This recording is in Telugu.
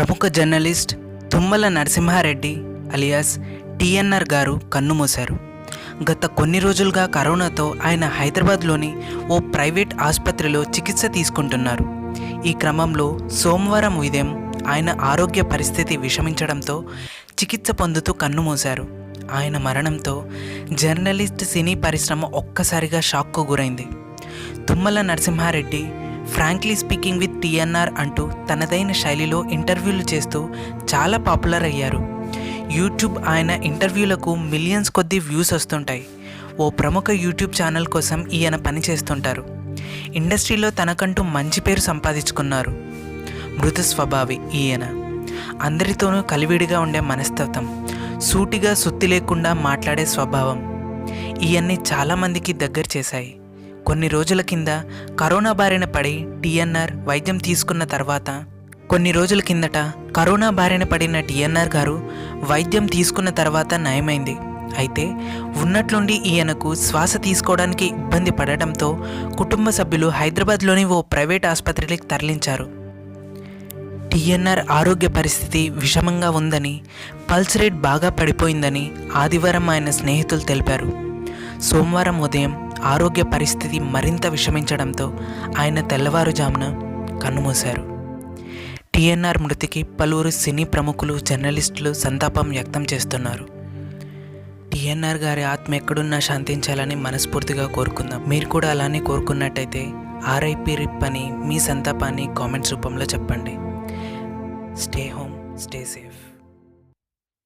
ప్రముఖ journalist Tummala Narasimha Reddy alias TNR గారు కన్నుమూశారు. గత కొన్ని రోజులుగా కరోనాతో ఆయన హైదరాబాద్లోని ఓ ప్రైవేట్ ఆసుపత్రిలో చికిత్స తీసుకుంటున్నారు. ఈ క్రమంలో సోమవారం ఉదయం ఆయన ఆరోగ్య పరిస్థితి విషమించడంతో చికిత్స పొందుతూ కన్నుమూశారు. ఆయన మరణంతో జర్నలిస్ట్ సినీ పరిశ్రమ ఒక్కసారిగా షాక్కు గురైంది. Tummala Narasimha Reddy frankly speaking with TNR అంటూ తనదైన శైలిలో ఇంటర్వ్యూలు చేస్తూ చాలా పాపులర్ అయ్యారు. యూట్యూబ్ ఆయన ఇంటర్వ్యూలకు మిలియన్స్ కొద్దీ వ్యూస్ వస్తుంటాయి. ఓ ప్రముఖ యూట్యూబ్ ఛానల్ కోసం ఈయన పనిచేస్తుంటారు. ఇండస్ట్రీలో తనకంటూ మంచి పేరు సంపాదించుకున్నారు. మృదు స్వభావి ఈయన. అందరితోనూ కలివిడిగా ఉండే మనస్తత్వం సూటిగా సుత్తి లేకుండా మాట్లాడే స్వభావం ఇవన్నీ చాలామందికి దగ్గర చేశాయి. కొన్ని రోజుల కింద కరోనా బారిన పడి టిఎన్ఆర్ వైద్యం తీసుకున్న తర్వాత కొన్ని రోజుల కిందట కరోనా బారిన పడిన టిఎన్ఆర్ గారు వైద్యం తీసుకున్న తర్వాత నయమైంది. అయితే ఉన్నట్లుండి ఈయనకు శ్వాస తీసుకోవడానికి ఇబ్బంది పడటంతో కుటుంబ సభ్యులు హైదరాబాద్లోని ఓ ప్రైవేట్ ఆసుపత్రికి తరలించారు. టిఎన్ఆర్ ఆరోగ్య పరిస్థితి విషమంగా ఉందని పల్స్ రేట్ బాగా పడిపోయిందని ఆదివారం ఆయన స్నేహితులు తెలిపారు. సోమవారం ఉదయం ఆరోగ్య పరిస్థితి మరింత విషమించడంతో ఆయన తెల్లవారుజామున కన్నుమూశారు. టిఎన్ఆర్ మృతికి పలువురు సినీ ప్రముఖులు జర్నలిస్టులు సంతాపం వ్యక్తం చేస్తున్నారు. టిఎన్ఆర్ గారి ఆత్మ ఎక్కడున్నా శాంతించాలని మనస్ఫూర్తిగా కోరుకుందాం. మీరు కూడా అలానే కోరుకున్నట్టయితే ఆర్ఐపి రిప్ అని మీ సంతాపాన్ని కామెంట్స్ రూపంలో చెప్పండి. Stay home stay safe.